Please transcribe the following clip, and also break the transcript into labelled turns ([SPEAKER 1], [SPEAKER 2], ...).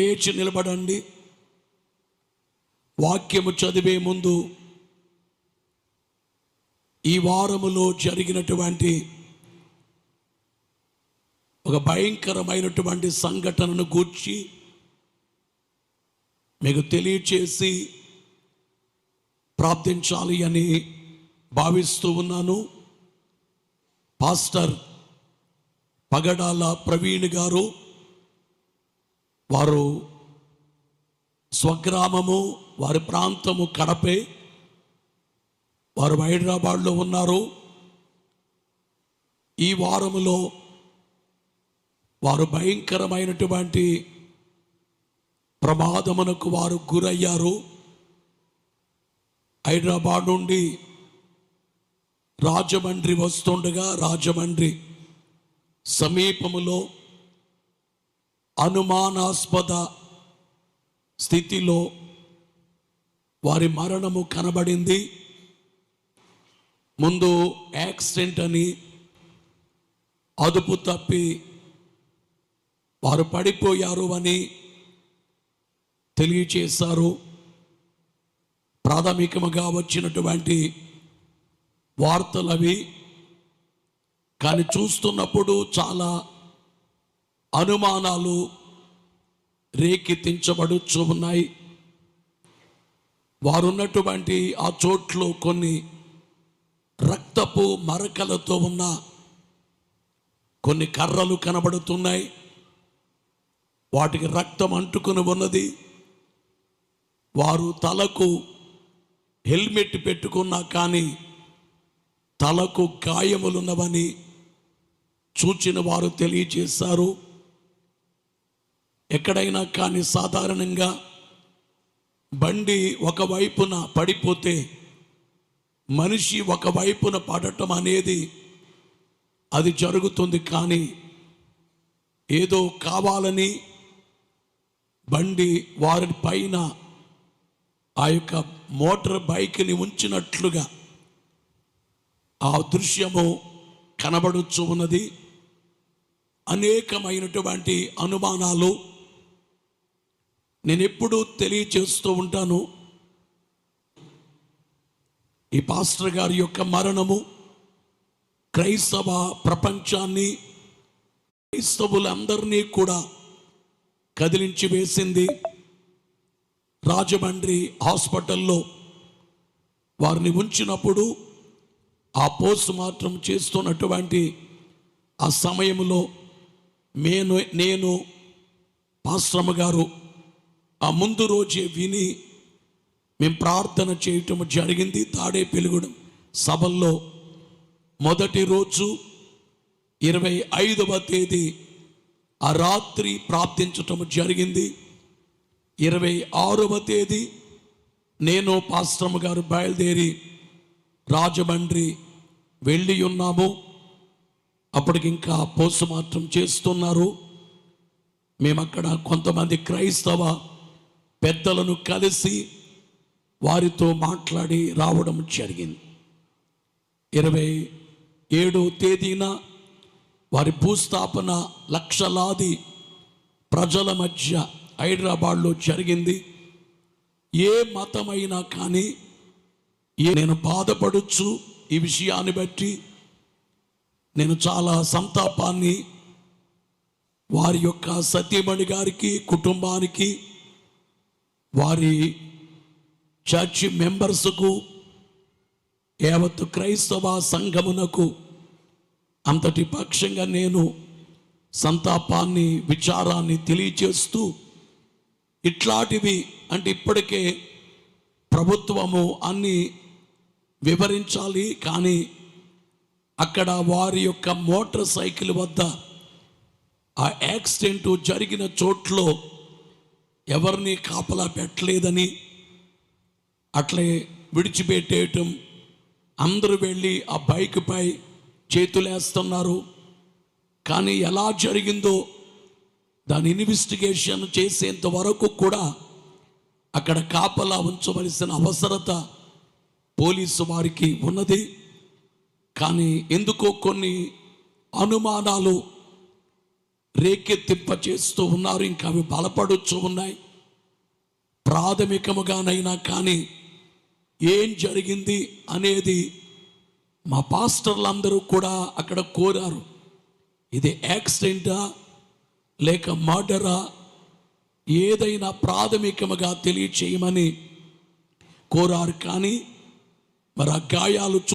[SPEAKER 1] లేచి నిలబడండి. వాక్యము చదివే ముందు ఈ వారములో జరిగినటువంటి ఒక భయంకరమైనటువంటి సంఘటనను గూర్చి మీకు తెలియచేసి ప్రార్థించాలి అని భావిస్తూ ఉన్నాను. పాస్టర్ పగడాల ప్రవీణ్ గారు వారు స్వగ్రామము వారి ప్రాంతము కడపే వారు హైదరాబాద్లో ఉన్నారు. ఈ వారములో వారు భయంకరమైనటువంటి ప్రమాదమునకు వారు గురయ్యారు. హైదరాబాద్ నుండి రాజమండ్రి వస్తుండగా రాజమండ్రి సమీపములో అనుమానాస్పద స్థితిలో వారి మరణము కనబడింది. ముందు యాక్సిడెంట్ అని అదుపు తప్పి వారు పడిపోయారు అని తెలియచేశారు. ప్రాథమికముగా వచ్చినటువంటి వార్తలు అవి కానీ చూస్తున్నప్పుడు చాలా అనుమానాలు రేకెత్తించబడుచు ఉన్నాయి. వారున్నటువంటి ఆ చోట్లో కొన్ని రక్తపు మరకలతో ఉన్న కొన్ని కర్రలు కనబడుతున్నాయి. వాటికి రక్తం అంటుకుని ఉన్నది. వారు తలకు హెల్మెట్ పెట్టుకున్నా కానీ తలకు గాయములున్నవని చూచిన వారు తెలియజేశారు. ఎక్కడైనా కానీ సాధారణంగా బండి ఒకవైపున పడిపోతే మనిషి ఒకవైపున పడటం అనేది అది జరుగుతుంది కానీ ఏదో కావాలని బండి వారి పైన ఆ యొక్క మోటార్ బైక్ని ఉంచినట్లుగా ఆ దృశ్యము కనబడుచు ఉన్నది. అనేకమైనటువంటి అనుమానాలు నేను ఎప్పుడూ తెలియచేస్తూ ఉంటాను. ఈ పాస్టర్ గారి యొక్క మరణము క్రైస్తవ ప్రపంచాన్ని క్రైస్తవులందరినీ కూడా కదిలించి వేసింది రాజమండ్రి హాస్పిటల్లో. వారిని ఉంచినప్పుడు ఆ పోస్ట్ మార్టం చేస్తున్నటువంటి ఆ సమయంలో నేను నేను పాశ్రమ గారు ఆ ముందు రోజే విని మేము ప్రార్థన చేయటం జరిగింది తాడే పెలుగుడు. సభల్లో మొదటి రోజు ఇరవై ఐదవ తేదీ ఆ రాత్రి ప్రార్థించటం జరిగింది. ఇరవై ఆరవ తేదీ నేను పాశ్రమ గారు బయలుదేరి రాజమండ్రి వెళ్ళి ఉన్నాము. అప్పటికి ఇంకా పోస్టుమార్టం చేస్తున్నారు. మేము అక్కడ కొంతమంది క్రైస్తవ పెద్దలను కలిసి వారితో మాట్లాడి రావడం జరిగింది. ఇరవై ఏడో తేదీన వారి భూస్థాపన లక్షలాది ప్రజల మధ్య హైదరాబాద్లో జరిగింది. ఏ మతమైనా కానీ ఏ నేను బాధపడచ్చు ఈ విషయాన్ని బట్టి నేను చాలా సంతాపాన్ని వారి యొక్క సత్యమణి గారికి కుటుంబానికి వారి చర్చి మెంబర్స్కు యావత్తు క్రైస్తవ సంఘమునకు అంతటి పక్షంగా నేను సంతాపాన్ని విచారాన్ని తెలియచేస్తూ ఇట్లాంటివి అంటే ఇప్పటికే ప్రభుత్వము అన్ని వివరించాలి. కానీ అక్కడ వారి యొక్క మోటార్ సైకిల్ వద్ద ఆ యాక్సిడెంట్ జరిగిన చోట్లో ఎవరిని కాపలా పెట్టలేదని అట్లే విడిచిపెట్టేయటం. అందరూ వెళ్ళి ఆ బైక్పై చేతులేస్తున్నారు. కానీ ఎలా జరిగిందో దాని ఇన్వెస్టిగేషన్ చేసేంత వరకు కూడా అక్కడ కాపలా ఉంచవలసిన అవసరత పోలీసు వారికి ఉన్నది. కానీ ఎందుకో కొన్ని అనుమానాలు రేకెత్తింప చేస్తూ ఉన్నారు. ఇంకా అవి బలపడుచు ఉన్నాయి. ప్రాథమికముగానైనా కానీ ఏం జరిగింది అనేది మా పాస్టర్లందరూ కూడా అక్కడ కోరారు. ఇది యాక్సిడెంటా లేక మర్డరా? ఏదైనా ప్రాథమికముగా తెలియచేయమని కోరారు. కానీ మరి ఆ గాయాలు